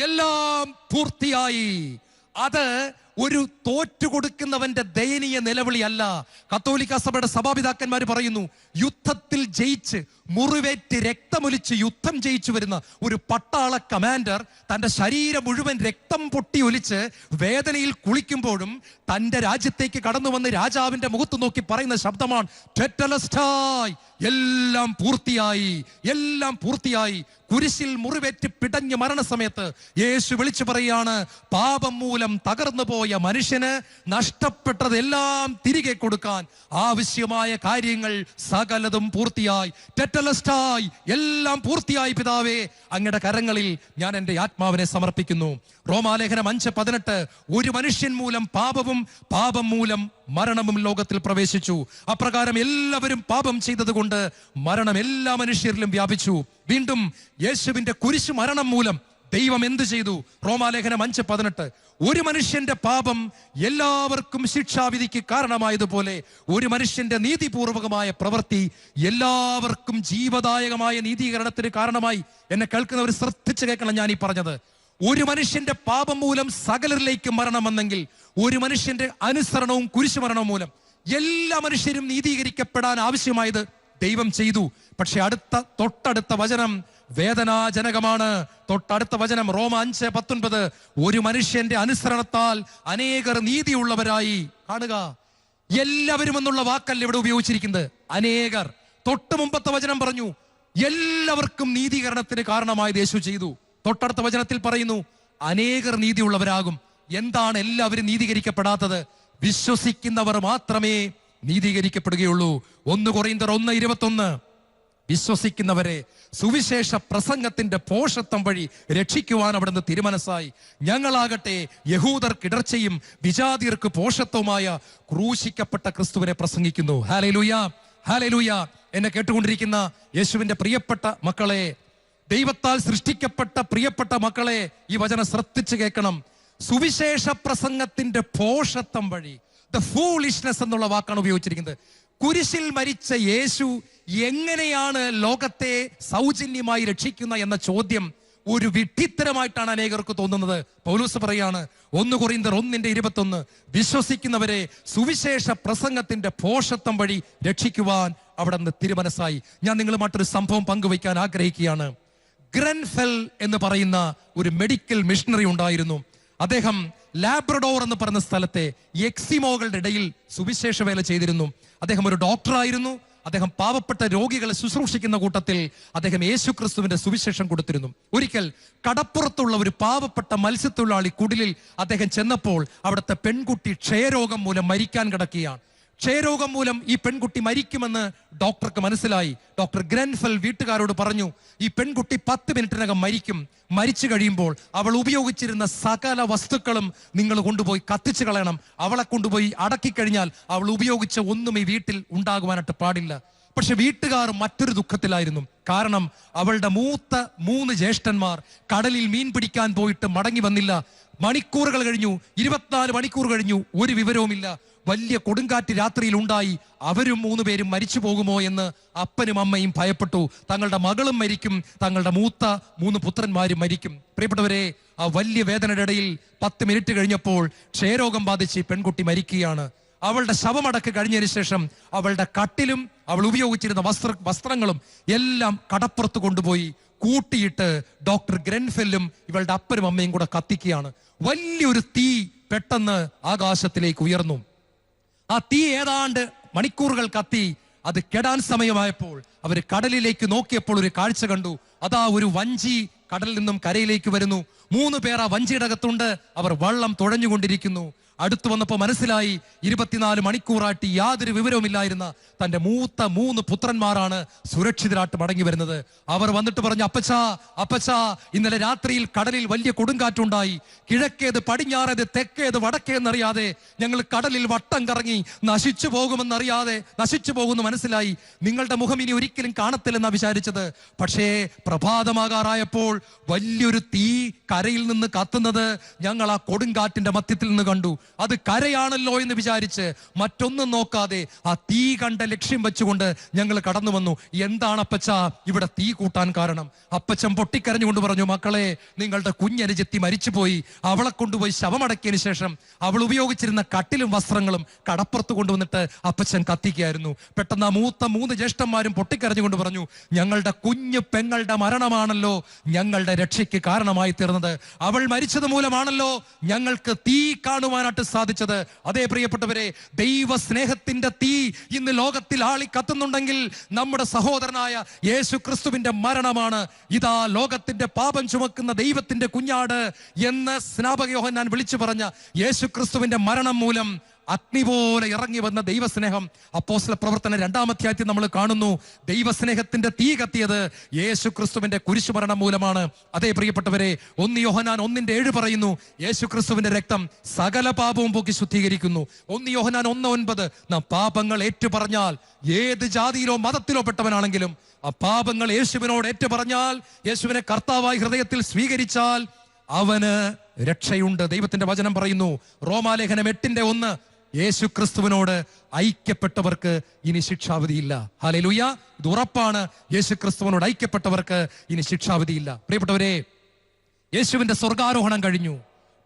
എല്ലാം പൂർത്തിയായി. അത് ഒരു തോറ്റുകൊടുക്കുന്നവന്റെ ദയനീയ നിലവിളിയല്ല കത്തോലിക്ക സഭയുടെ സഭാപിതാക്കന്മാർ പറയുന്നു യുദ്ധത്തിൽ ജയിച്ച് മുറിവേറ്റ് രക്തമൊലിച്ച് യുദ്ധം ജയിച്ചു വരുന്ന ഒരു പട്ടാള കമാൻഡർ തന്റെ ശരീരം മുഴുവൻ രക്തം പൊട്ടി ഒലിച്ച് വേദനയിൽ കുളിക്കുമ്പോഴും തന്റെ രാജ്യത്തേക്ക് കടന്നു വന്ന് രാജാവിന്റെ മുഖത്ത് നോക്കി പറയുന്ന ശബ്ദമാണ്. എല്ലാം പൂർത്തിയായി എല്ലാം പൂർത്തിയായി കുരിശിൽ മുറിവേറ്റ് പിടഞ്ഞ് മരണസമയത്ത് യേശു വിളിച്ചു പറയാണ് പാപം മൂലം തകർന്നു പോയ മനുഷ്യന് നഷ്ടപ്പെട്ടതെല്ലാം തിരികെ കൊടുക്കാൻ ആവശ്യമായ കാര്യങ്ങൾ സകലതും പൂർത്തിയായി. ടെറ്റലസ്റ്റായി എല്ലാം പൂർത്തിയായി പിതാവേ. അങ്ങയുടെ കരങ്ങളിൽ ഞാൻ എന്റെ ആത്മാവിനെ സമർപ്പിക്കുന്നു. റോമാലേഖനം അഞ്ച് പതിനെട്ട് ഒരു മനുഷ്യൻ മൂലം പാപവും പാപം മൂലം മരണവും ലോകത്തിൽ പ്രവേശിച്ചു. അപ്രകാരം എല്ലാവരും പാപം ചെയ്തതുകൊണ്ട് മരണം എല്ലാ മനുഷ്യരിലും വ്യാപിച്ചു. വീണ്ടും യേശുവിന്റെ കുരിശ് മരണം മൂലം ദൈവം എന്ത് ചെയ്തു? റോമാലേഖനം അഞ്ച് പതിനെട്ട്. ഒരു മനുഷ്യന്റെ പാപം എല്ലാവർക്കും ശിക്ഷാവിധിക്ക് കാരണമായതുപോലെ ഒരു മനുഷ്യന്റെ നീതിപൂർവകമായ പ്രവൃത്തി എല്ലാവർക്കും ജീവദായകമായ നീതീകരണത്തിന് കാരണമായി. എന്നെ കേൾക്കുന്നവർ ശ്രദ്ധിച്ചു കേൾക്കണം ഞാൻ ഈ പറഞ്ഞത്. ഒരു മനുഷ്യന്റെ പാപം മൂലം സകലരിലേക്ക് മരണം വന്നെങ്കിൽ ഒരു മനുഷ്യന്റെ അനുസരണവും കുരിശുമരണവും മൂലം എല്ലാ മനുഷ്യരും നീതീകരിക്കപ്പെടാൻ ആവശ്യമായത് ദൈവം ചെയ്തു. പക്ഷെ അടുത്ത തൊട്ടടുത്ത വചനം വേദനാജനകമാണ്. തൊട്ടടുത്ത വചനം റോമ അഞ്ച് പത്തൊൻപത്. ഒരു മനുഷ്യന്റെ അനുസരണത്താൽ അനേകർ നീതിയുള്ളവരായി. കാണുക. എല്ലാവരും എന്നുള്ള വാക്കല്ല ഇവിടെ ഉപയോഗിച്ചിരിക്കുന്നത്. അനേകർ. തൊട്ട് മുമ്പത്തെ വചനം പറഞ്ഞു. എല്ലാവർക്കും നീതീകരണത്തിന് കാരണമായി യേശു ചെയ്തു. തൊട്ടടുത്ത വചനത്തിൽ പറയുന്നു അനേകർ നീതിയുള്ളവരാകും. എന്താണ് എല്ലാവരും നീതീകരിക്കപ്പെടാത്തത്? വിശ്വസിക്കുന്നവർ മാത്രമേ നീതീകരിക്കപ്പെടുകയുള്ളൂ. ഒന്ന് കുറയുന്നവർ ഒന്ന് ഇരുപത്തൊന്ന്. വിശ്വസിക്കുന്നവരെ സുവിശേഷ പ്രസംഗത്തിന്റെ പോഷത്വം വഴി രക്ഷിക്കുവാൻ അവിടുന്ന് തിരുമനസ്സായി. ഞങ്ങളാകട്ടെ യഹൂദർക്ക് ഇടർച്ചയും വിജാതിർക്ക് പോഷത്വമായ ക്രൂശിക്കപ്പെട്ട ക്രിസ്തുവിനെ പ്രസംഗിക്കുന്നു. ഹാലലൂയ ഹാലലൂയ എന്നെ കേട്ടുകൊണ്ടിരിക്കുന്ന യേശുവിന്റെ പ്രിയപ്പെട്ട മക്കളെ ദൈവത്താൽ സൃഷ്ടിക്കപ്പെട്ട പ്രിയപ്പെട്ട മക്കളെ ഈ വചനം ശ്രദ്ധിച്ച് കേൾക്കണം. സുവിശേഷ പ്രസംഗത്തിന്റെ പോഷത്വം വഴി ദ ഫൂളിഷ്നെസ് എന്നുള്ള വാക്കാണ് ഉപയോഗിച്ചിരിക്കുന്നത്. കുരിശിൽ മരിച്ച യേശു എങ്ങനെയാണ് ലോകത്തെ സൗജന്യമായി രക്ഷിക്കുന്ന എന്ന ചോദ്യം ഒരു വിഡ്ഢിത്തരമായിട്ടാണ് അനേകർക്ക് തോന്നുന്നത്. പൗലൂസ് പറയാണ് ഒന്ന് കൊറിന്തർ ഒന്നിന്റെ ഇരുപത്തൊന്ന് വിശ്വസിക്കുന്നവരെ സുവിശേഷ പ്രസംഗത്തിന്റെ പോഷത്വം വഴി രക്ഷിക്കുവാൻ അവിടെ നിന്ന് തിരുമനസ്സായി. ഞാൻ നിങ്ങളുമായിട്ടൊരു സംഭവം പങ്കുവയ്ക്കാൻ ആഗ്രഹിക്കുകയാണ്. ഗ്രൻഫെൽ എന്ന് പറയുന്ന ഒരു മെഡിക്കൽ മിഷണറി ഉണ്ടായിരുന്നു. അദ്ദേഹം ലാബ്രഡോർ എന്ന് പറഞ്ഞ സ്ഥലത്തെ എക്സിമോകളുടെ ഇടയിൽ സുവിശേഷ വേല ചെയ്തിരുന്നു. അദ്ദേഹം ഒരു ഡോക്ടറായിരുന്നു അദ്ദേഹം പാവപ്പെട്ട രോഗികളെ ശുശ്രൂഷിക്കുന്ന കൂട്ടത്തിൽ അദ്ദേഹം യേശു ക്രിസ്തുവിന്റെ സുവിശേഷം കൊടുത്തിരുന്നു. ഒരിക്കൽ കടപ്പുറത്തുള്ള ഒരു പാവപ്പെട്ട മത്സ്യത്തൊഴിലാളി കുടിലിൽ അദ്ദേഹം ചെന്നപ്പോൾ അവിടുത്തെ പെൺകുട്ടി ക്ഷയരോഗം മൂലം മരിക്കാൻ കിടക്കുകയാണ്. ക്ഷയരോഗം മൂലം ഈ പെൺകുട്ടി മരിക്കുമെന്ന് ഡോക്ടർക്ക് മനസ്സിലായി. ഡോക്ടർ ഗ്രൻഫൽ വീട്ടുകാരോട് പറഞ്ഞു ഈ പെൺകുട്ടി പത്ത് മിനിറ്റിനകം മരിക്കും. മരിച്ചു കഴിയുമ്പോൾ അവൾ ഉപയോഗിച്ചിരുന്ന സകല വസ്തുക്കളും നിങ്ങൾ കൊണ്ടുപോയി കത്തിച്ചു കളയണം. അവളെ കൊണ്ടുപോയി അടക്കി കഴിഞ്ഞാൽ അവൾ ഉപയോഗിച്ച ഒന്നും ഈ വീട്ടിൽ ഉണ്ടാകുവാനായിട്ട് പാടില്ല. പക്ഷെ വീട്ടുകാർ മറ്റൊരു ദുഃഖത്തിലായിരുന്നു. കാരണം അവളുടെ മൂത്ത മൂന്ന് ജ്യേഷ്ഠന്മാർ കടലിൽ മീൻ പിടിക്കാൻ പോയിട്ട് മടങ്ങി വന്നില്ല. മണിക്കൂറുകൾ കഴിഞ്ഞു ഇരുപത്തിനാല് മണിക്കൂർ കഴിഞ്ഞു ഒരു വിവരവുമില്ല. വലിയ കൊടുങ്കാറ്റ് രാത്രിയിൽ ഉണ്ടായി അവരും മൂന്ന് പേരും മരിച്ചു പോകുമോ എന്ന് അപ്പനും അമ്മയും ഭയപ്പെട്ടു. തങ്ങളുടെ മകളും മരിക്കും. തങ്ങളുടെ മൂത്ത മൂന്ന് പുത്രന്മാരും മരിക്കും. പ്രിയപ്പെട്ടവരെ ആ വലിയ വേദനയുടെ ഇടയിൽ പത്ത് മിനിറ്റ് കഴിഞ്ഞപ്പോൾ ക്ഷയരോഗം ബാധിച്ച് പെൺകുട്ടി മരിക്കുകയാണ്. അവളുടെ ശവമടക്ക് കഴിഞ്ഞതിന് ശേഷം അവളുടെ കട്ടിലും അവൾ ഉപയോഗിച്ചിരുന്ന വസ്ത്ര വസ്ത്രങ്ങളും എല്ലാം കടപ്പുറത്ത് കൊണ്ടുപോയി കൂട്ടിയിട്ട് ഡോക്ടർ ഗ്രൻഫെല്ലും ഇവളുടെ അപ്പനും അമ്മയും കൂടെ കത്തിക്കുകയാണ്. വലിയൊരു തീ പെട്ടെന്ന് ആകാശത്തിലേക്ക് ഉയർന്നു. ആ തീ ഏതാണ്ട് മണിക്കൂറുകൾ കത്തി അത് കെടാൻ സമയമായപ്പോൾ അവർ കടലിലേക്ക് നോക്കിയപ്പോൾ ഒരു കാഴ്ച കണ്ടു. അതാ ഒരു വഞ്ചി കടലിൽ നിന്നും കരയിലേക്ക് വരുന്നു. മൂന്ന് പേർ ആ വഞ്ചിയുടെ അകത്തുണ്ട്. അവർ വള്ളം തുഴഞ്ഞുകൊണ്ടിരിക്കുന്നു. അടുത്തു വന്നപ്പോൾ മനസ്സിലായി ഇരുപത്തിനാല് മണിക്കൂറായിട്ട് യാതൊരു വിവരവുമില്ലായിരുന്ന തന്റെ മൂത്ത മൂന്ന് പുത്രന്മാരാണ് സുരക്ഷിതരായിട്ട് മടങ്ങി വരുന്നത്. അവർ വന്നിട്ട് പറഞ്ഞു അപ്പച്ചാ അപ്പച്ചാ ഇന്നലെ രാത്രിയിൽ കടലിൽ വലിയ കൊടുങ്കാറ്റുണ്ടായി. കിഴക്കേത് പടിഞ്ഞാറേത് തെക്കേത് വടക്കേന്നറിയാതെ ഞങ്ങൾ കടലിൽ വട്ടം കറങ്ങി നശിച്ചു പോകുമെന്നറിയാതെ നശിച്ചു പോകുമെന്ന് മനസ്സിലായി. നിങ്ങളുടെ മുഖം ഇനി ഒരിക്കലും കാണത്തില്ലെന്നാണ് വിചാരിച്ചത്. പക്ഷേ പ്രഭാതമാകാറായപ്പോൾ വലിയൊരു തീ കരയിൽ നിന്ന് കത്തുന്നത് ഞങ്ങൾ ആ കൊടുങ്കാറ്റിന്റെ മധ്യത്തിൽ നിന്ന് കണ്ടു. അത് കരയാണല്ലോ എന്ന് വിചാരിച്ച് മറ്റൊന്നും നോക്കാതെ ആ തീ കണ്ട ലക്ഷ്യം വെച്ചുകൊണ്ട് ഞങ്ങൾ കടന്നു വന്നു. എന്താണ് അപ്പച്ച ഇവിടെ തീ കൂട്ടാൻ കാരണം? അപ്പച്ചൻ പൊട്ടിക്കരഞ്ഞുകൊണ്ട് പറഞ്ഞു മക്കളെ നിങ്ങളുടെ കുഞ്ഞനുജത്തി മരിച്ചുപോയി. അവളെ കൊണ്ടുപോയി ശവമടക്കിയതിനു ശേഷം അവൾ ഉപയോഗിച്ചിരുന്ന കട്ടിലും വസ്ത്രങ്ങളും കടപ്പുറത്ത് കൊണ്ടുവന്നിട്ട് അപ്പച്ചൻ കത്തിക്കുകയായിരുന്നു. പെട്ടെന്ന് ആ മൂത്ത മൂന്ന് ജ്യേഷ്ഠന്മാരും പൊട്ടിക്കരഞ്ഞുകൊണ്ട് പറഞ്ഞു ഞങ്ങളുടെ കുഞ്ഞു പെങ്ങളുടെ മരണമാണല്ലോ. ഞങ്ങളുടെ രക്ഷയ്ക്ക് കാരണമായി തീർന്നത് അവൾ മരിച്ചത് മൂലമാണല്ലോ. ഞങ്ങൾക്ക് തീ കാണുവാനായിട്ട് സാധിച്ചത്. അതേ പ്രിയപ്പെട്ടവരെ ദൈവ സ്നേഹത്തിന്റെ തീ ഇന്ന് ലോകത്തിൽ ആളി കത്തുന്നുണ്ടെങ്കിൽ നമ്മുടെ സഹോദരനായ യേശു ക്രിസ്തുവിന്റെ മരണമാണ്. ഇതാ ലോകത്തിന്റെ പാപം ചുമക്കുന്ന ദൈവത്തിന്റെ കുഞ്ഞാട് എന്ന് സ്നാപകയോഹൻ ഞാൻ വിളിച്ചു പറഞ്ഞ യേശു മരണം മൂലം അഗ്നി പോലെ ഇറങ്ങി വന്ന ദൈവസ്നേഹം അപ്പോസ്ല പ്രവർത്തന രണ്ടാമധ്യായത്തിൽ നമ്മൾ കാണുന്നു. ദൈവസ്നേഹത്തിന്റെ തീ കത്തിയത് യേശു ക്രിസ്തുവിന്റെ കുരിശുമരണം മൂലമാണ്. അതേ പ്രിയപ്പെട്ടവരെ ഒന്ന് യോഹനാൻ ഒന്നിന്റെ ഏഴ് പറയുന്നു യേശു ക്രിസ്തുവിന്റെ രക്തം സകല പാപവും പോക്കി ശുദ്ധീകരിക്കുന്നു. ഒന്ന് യോഹനാൻ ഒന്ന് ഒൻപത് നാം പാപങ്ങൾ ഏറ്റുപറഞ്ഞാൽ ഏത് ജാതിയിലോ മതത്തിലോ പെട്ടവനാണെങ്കിലും ആ പാപങ്ങൾ യേശുവിനോട് ഏറ്റുപറഞ്ഞാൽ യേശുവിനെ കർത്താവായി ഹൃദയത്തിൽ സ്വീകരിച്ചാൽ അവന് രക്ഷയുണ്ട്. ദൈവത്തിന്റെ വചനം പറയുന്നു റോമാലേഖനം എട്ടിന്റെ ഒന്ന് യേശു ക്രിസ്തുവിനോട് ഐക്യപ്പെട്ടവർക്ക് ഇനി ശിക്ഷാവിധിയില്ല. ഹാലലുയ ഇത് ഉറപ്പാണ്. യേശു ക്രിസ്തുവിനോട് ഐക്യപ്പെട്ടവർക്ക് ഇനി ശിക്ഷാവിധിയില്ല. പ്രിയപ്പെട്ടവരെ യേശുവിന്റെ സ്വർഗാരോഹണം കഴിഞ്ഞു.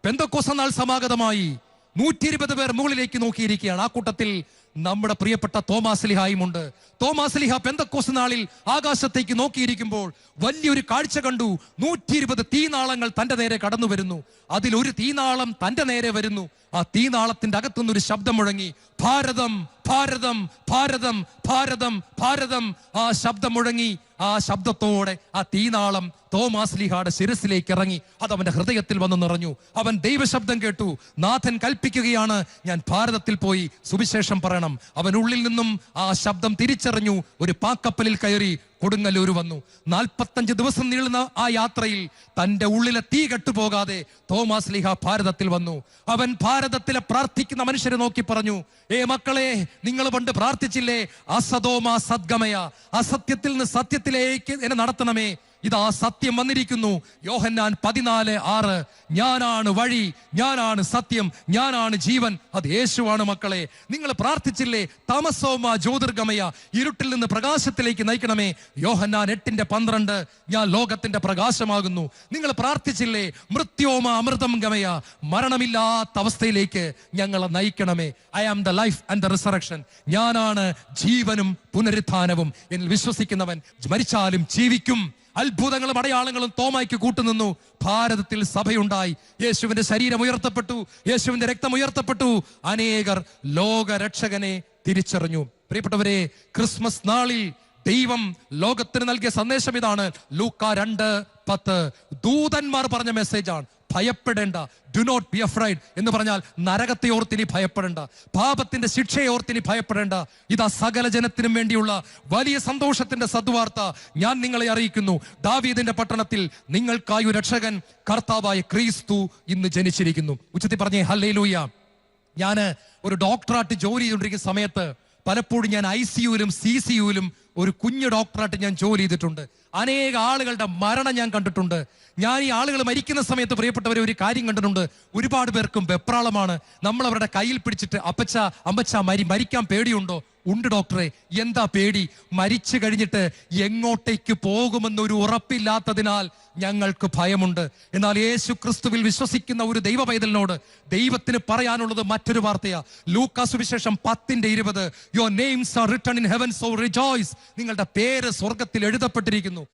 പെന്തക്കോസ നാൾ സമാഗതമായി. നൂറ്റി ഇരുപത് പേർ മുകളിലേക്ക് നോക്കിയിരിക്കുകയാണ്. ആ കൂട്ടത്തിൽ നമ്മുടെ പ്രിയപ്പെട്ട തോമാസ് ലിഹായുമുണ്ട് തോമാസ് ലിഹ പെന്തക്കോസ് നാളിൽ ആകാശത്തേക്ക് നോക്കിയിരിക്കുമ്പോൾ വലിയൊരു കാഴ്ച കണ്ടു. നൂറ്റി ഇരുപത് തീനാളങ്ങൾ തന്റെ നേരെ കടന്നു വരുന്നു. അതിൽ ഒരു തീനാളം തന്റെ നേരെ വരുന്നു. ആ തീനാളത്തിന്റെ അകത്തുനിന്ന് ഒരു ശബ്ദം മുഴങ്ങി. ഭാരതം ഭാരതം ഭാരതം ഭാരതം ഭാരതം. ആ ശബ്ദം മുഴങ്ങി. ആ ശബ്ദത്തോടെ ആ തീനാളം തോമാസ് ലിഹാടെ ശിരസിലേക്ക് ഇറങ്ങി. അത് അവന്റെ ഹൃദയത്തിൽ വന്ന് നിറഞ്ഞു. അവൻ ദൈവശബ്ദം കേട്ടു. നാഥൻ കൽപ്പിക്കുകയാണ്. ഞാൻ ഭാരതത്തിൽ പോയി സുവിശേഷം പറയണം. അവൻ ഉള്ളിൽ നിന്നും ആ ശബ്ദം തിരിച്ചറിഞ്ഞു. ഒരു പാക്കപ്പലിൽ കയറി കൊടുങ്ങല്ലൂർ വന്നു. നാൽപ്പത്തഞ്ച് ദിവസം നീളുന്ന ആ യാത്രയിൽ തന്റെ ഉള്ളിലെ തീ കെട്ടുപോകാതെ തോമാസ് ലിഹ ഭാരതത്തിൽ വന്നു. അവൻ ഭാരതത്തിലെ പ്രാർത്ഥിക്കുന്ന മനുഷ്യരെ നോക്കി പറഞ്ഞു ഏ മക്കളെ നിങ്ങൾ പണ്ട് പ്രാർത്ഥിച്ചില്ലേ? അസതോമ സദ്ഗമയ. അസത്യത്തിൽ നിന്ന് സത്യത്തിലേക്ക് എന്നെ നടത്തണമേ. ഇതാ സത്യം വന്നിരിക്കുന്നു. യോഹന്നാൻ പതിനാല് ആറ്. ഞാനാണ് വഴി ഞാനാണ് സത്യം ഞാനാണ് ജീവൻ. അത് യേശുവാണ് മക്കളെ. നിങ്ങൾ പ്രാർത്ഥിച്ചില്ലേ? തമസോമ ജ്യോതിർഗമയ ഇരുട്ടിൽ നിന്ന് പ്രകാശത്തിലേക്ക് നയിക്കണമേ. യോഹന്നാൻ എട്ടിന്റെ പന്ത്രണ്ട്. ഞാൻ ലോകത്തിന്റെ പ്രകാശമാകുന്നു. നിങ്ങൾ പ്രാർത്ഥിച്ചില്ലേ? മൃത്യോമ അമൃതം ഗമയ മരണമില്ലാത്ത അവസ്ഥയിലേക്ക് ഞങ്ങളെ നയിക്കണമേ. I am the life and the resurrection ഞാനാണ് ജീവനും പുനരുത്ഥാനവും. എന്നിൽ വിശ്വസിക്കുന്നവൻ മരിച്ചാലും ജീവിക്കും. അത്ഭുതങ്ങളും അടയാളങ്ങളും തോമായ്ക്ക് കൂട്ടുനിന്നു. ഭാരതത്തിൽ സഭയുണ്ടായി. യേശുവിന്റെ ശരീരം ഉയർത്തപ്പെട്ടു. യേശുവിന്റെ രക്തം ഉയർത്തപ്പെട്ടു. അനേകർ ലോകരക്ഷകനെ തിരിച്ചറിഞ്ഞു. പ്രിയപ്പെട്ടവരെ ക്രിസ്മസ് നാളിൽ ദൈവം ലോകത്തിന് നൽകിയ സന്ദേശം ഇതാണ്. ലൂക്ക രണ്ട് പത്ത്. ദൂതന്മാർ പറഞ്ഞ മെസ്സേജാണ് ഭയപ്പെടേണ്ട. ഡു നോട്ട് ബി അഫ്രൈഡ് എന്ന് പറഞ്ഞാൽ നരകത്തെ ഓർത്തിനി ഭയപ്പെടേണ്ട. പാപത്തിന്റെ ശിക്ഷയെ ഓർത്തിനി ഭയപ്പെടേണ്ട. ഇതാ സകല ജനത്തിനും വേണ്ടിയുള്ള വലിയ സന്തോഷത്തിന്റെ സദ്വാർത്ത ഞാൻ നിങ്ങളെ അറിയിക്കുന്നു. ദാവീദിന്റെ പട്ടണത്തിൽ നിങ്ങൾക്കായി രക്ഷകൻ കർത്താവായ ക്രീസ്തു ഇന്ന് ജനിച്ചിരിക്കുന്നു. ഉച്ചത്തി പറഞ്ഞേ ഹല്ലേലൂയ. ഞാൻ ഒരു ഡോക്ടറായിട്ട് ജോലി ചെയ്തുകൊണ്ടിരിക്കുന്ന സമയത്ത് പലപ്പോഴും ഞാൻ ഐ സി യുവിലും സി സി യുവിലും ഒരു കുഞ്ഞു ഡോക്ടറായിട്ട് ഞാൻ ജോലി ചെയ്തിട്ടുണ്ട്. അനേക ആളുകളുടെ മരണം ഞാൻ കണ്ടിട്ടുണ്ട്. ഞാൻ ഈ ആളുകൾ മരിക്കുന്ന സമയത്ത് പ്രിയപ്പെട്ടവരെ ഒരു കാര്യം കണ്ടിട്ടുണ്ട്. ഒരുപാട് പേർക്കും വെപ്രാളമാണ്. നമ്മൾ അവരുടെ കയ്യിൽ പിടിച്ചിട്ട് അപ്പച്ച അമ്മച്ച മരി മരിക്കാൻ പേടിയുണ്ടോ? ഉണ്ട് ഡോക്ടറെ. എന്താ പേടി? മരിച്ചു കഴിഞ്ഞിട്ട് എങ്ങോട്ടേക്ക് പോകുമെന്നൊരു ഉറപ്പില്ലാത്തതിനാൽ ഞങ്ങൾക്ക് ഭയമുണ്ട്. എന്നാൽ യേശു ക്രിസ്തുവിൽ വിശ്വസിക്കുന്ന ഒരു ദൈവ പൈതലിനോട് ദൈവത്തിന് പറയാനുള്ളത് മറ്റൊരു വാർത്തയാ. ലൂക്കാ സുവിശേഷം പത്തിന്റെ ഇരുപത് your names are written in heaven so rejoice നിങ്ങളുടെ പേര് സ്വർഗത്തിൽ എഴുതപ്പെട്ടിരിക്കുന്നു.